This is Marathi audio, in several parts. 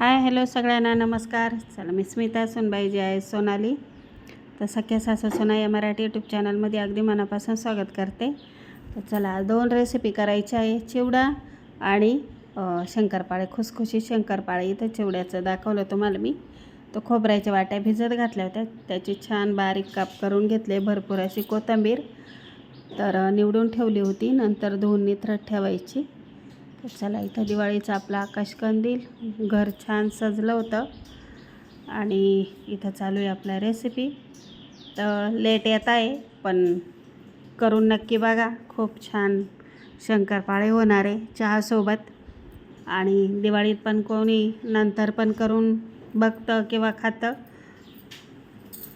हाय हॅलो सगळ्यांना नमस्कार. चला मी स्मिता सोनबाई जी आहे सोनाली. तर सख्या सासू सोना या मराठी यूट्यूब चॅनलमध्ये अगदी मनापासून स्वागत करते. तर चला दोन रेसिपी करायची आहे. चिवडा आणि शंकरपाळे खुसखुशी शंकरपाळे. इथं चिवड्याचं दाखवलं तुम्हाला मी. तो खोबऱ्याच्या वाट्या भिजत घातल्या होत्या. त्याची छान बारीक काप करून घेतले. भरपूर अशी कोथिंबीर तर निवडून ठेवली होती. नंतर धुवून निथरट ठेवायची. चला इथं दिवाळीचा आपला आकाशकंदील घर छान सजलं होतं. आणि इथं चालू आहे आपला रेसिपी तर लेट येत आहे पण करून नक्की बघा. खूप छान शंकरपाळे होणार आहे चहासोबत. आणि दिवाळीत पण कोणी नंतर पण करून बघतं किंवा खातं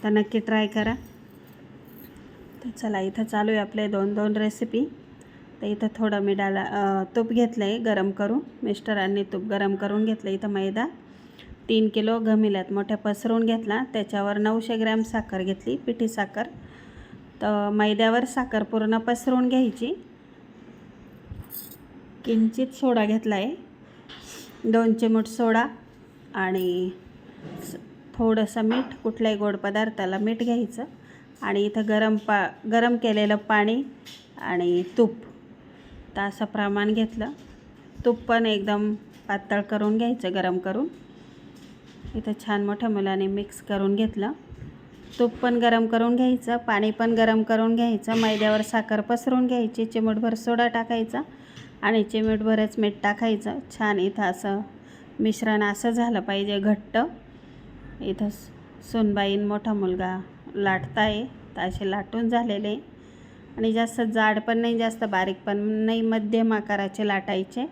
तर नक्की ट्राय करा. तर चला इथं चालू आहे आपले दोन दोन रेसिपी तर इथं थोडं मी डाला तूप घेतलं आहे गरम करून. मिस्टरांनी तूप गरम करून घेतलं. इथं मैदा तीन किलो घमिल्यात मोठ्या पसरून घेतला. त्याच्यावर नऊशे ग्रॅम साखर घेतली पिठी साखर. तर मैद्यावर साखर पूर्ण पसरून घ्यायची. किंचित सोडा घेतला आहे दोन चिमूट सोडा आणि स- थोडंसं मीठ कुठल्याही गोड पदार्थाला मीठ घ्यायचं. आणि इथं गरम पा गरम केलेलं पाणी आणि तूप. तर असं प्रमाण घेतलं. तूप पण एकदम पातळ करून घ्यायचं गरम करून. इथं छान मोठ्या मुलाने मिक्स करून घेतलं. तूप पण गरम करून घ्यायचं पाणी पण गरम करून घ्यायचं मैद्यावर साखर पसरून घ्यायची चिमूटभर सोडा टाकायचा आणि चिमूटभरच मीठ टाकायचं. छान इथं असं मिश्रण असं झालं पाहिजे घट्ट. इथं सुनबाईन मोठा मुलगा लाटताय तर असे लाटून झालेले. आणि जास्त जाड पण नाही जास्त बारीक पण नाही मध्यम आकाराचे लाटायचे.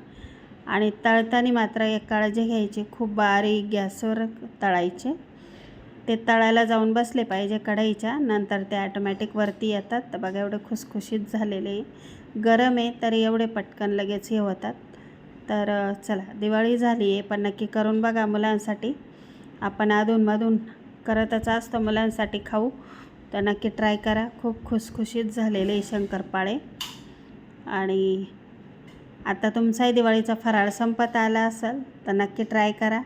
आणि तळताना मात्र एक काळजी घ्यायची खूप बारीक गॅसवर तळायचे. ते तळायला जाऊन बसले पाहिजे कढईच्या नंतर ते ॲटोमॅटिक वरती येतात. तर बघा एवढे खुसखुशीत झालेले गरम आहे तरी एवढे पटकन लगेच हे होतात. तर चला दिवाळी झाली आहे पण नक्की करून बघा मुलांसाठी. आपण अधूनमधून करतच असतो मुलांसाठी खाऊ. तर नक्की ट्राय करा. खूप खुसखुशीत झालेले शंकरपाळे. आणि आता तुमचाही दिवाळीचा फराळ संपत आला असेल तर नक्की ट्राय करा.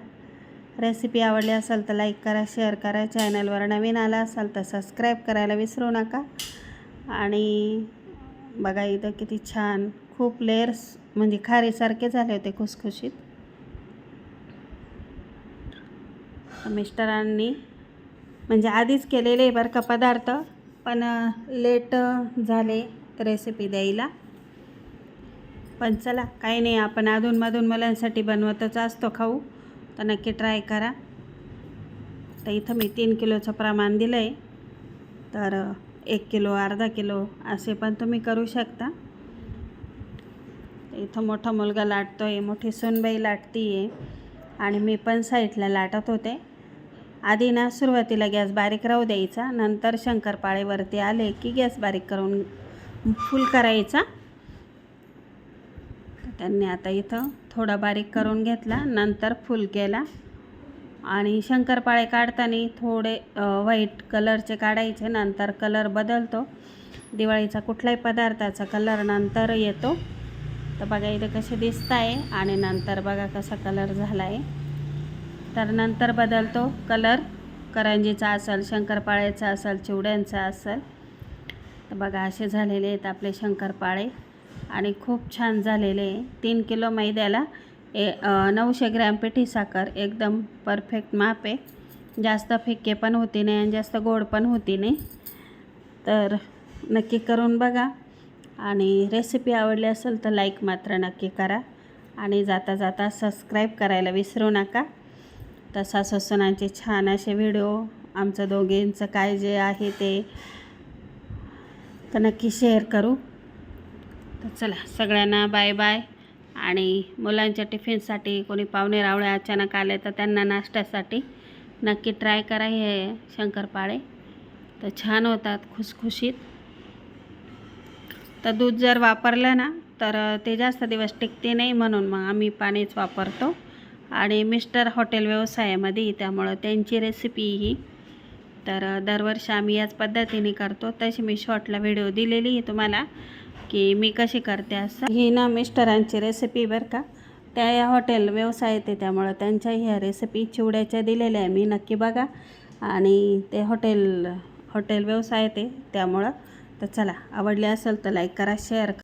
रेसिपी आवडली असेल तर लाईक करा शेअर करा. चॅनलवर नवीन आला असाल तर सबस्क्राईब करायला विसरू नका. आणि बघा इथं किती छान खूप लेअर्स म्हणजे खारीसारखे झाले होते खुसखुशीत. मिस्टरांनी म्हणजे आधीच केलेले आहे बरं का पदार्थ. पण लेट झाले रेसिपी द्यायला. पण चला काही नाही आपण अधूनमधून मुलांसाठी बनवतच असतो खाऊ. तर नक्की ट्राय करा. तर इथं मी तीन किलोचं प्रमाण दिलं आहे तर एक किलो अर्धा किलो असे पण तुम्ही करू शकता. इथं मोठा मुलगा लाटतो आहे मोठी सोनबाई लाटती आहे आणि मी पण साईडला लाटत होते. आधी ना सुरुवातीला गॅस बारीक राहू द्यायचा नंतर शंकरपाळेवरती आले की गॅस बारीक करून फुल करायचा. त्यांनी आता इथं थोडा बारीक करून घेतला नंतर फुल केला. आणि शंकरपाळे काढताना थोडे व्हाईट कलरचे काढायचे नंतर कलर बदलतो. दिवाळीचा कुठलाही पदार्थाचा कलर नंतर येतो. तर बघा इथे कसे दिसत आहे आणि नंतर बघा कसा कलर झाला आहे तर नंतर बदलतो. कलर करंजीचा असेल शंकरपाळ्याचा असेल चिवड्यांचा असेल. तर बघा असे झालेले आहेत आपले शंकरपाळे. आणि खूप छान झालेले आहे. तीन किलो मैद्याला ए नऊशे ग्रॅम पिठी साखर. एकदम परफेक्ट माप आहे. जास्त फिक्के पण होती नाही आणि जास्त गोड पण होती नाही. तर नक्की करून बघा. आणि रेसिपी आवडली असेल तर लाईक मात्र नक्की करा. आणि जाता जाता सबस्क्राईब करायला विसरू नका. तर सासूसनांचे छान असे व्हिडिओ आमचं दोघींचं काय जे आहे ते तर नक्की शेअर करू. तर चला सगळ्यांना बाय बाय. आणि मुलांच्या टिफिनसाठी कोणी पाहुणे रावळे अचानक आले तर त्यांना नाश्त्यासाठी नक्की ट्राय करा हे शंकरपाळे. तर छान होतात खुसखुशीत. तर दूध जर वापरलं ना तर ते जास्त दिवस टिकते नाही म्हणून मग आम्ही पाणीच वापरतो. आणि मिस्टर हॉटेल व्यवसायामध्ये त्यामुळं त्यांची रेसिपी ही. तर दरवर्षी आम्ही याच पद्धतीने करतो. तशी मी शॉर्टला व्हिडिओ दिलेली आहे तुम्हाला की मी कशी करते असं. ही ना मिस्टरांची रेसिपी बरं का. त्या या हॉटेल व्यवसाय आहे त्यामुळं त्यांच्या ह्या रेसिपी चिवड्याच्या दिलेल्या आहे. मी नक्की बघा. आणि ते हॉटेल हॉटेल व्यवसाय आहे त्यामुळं. तर चला आवडले असेल तर लाईक करा शेअर करा.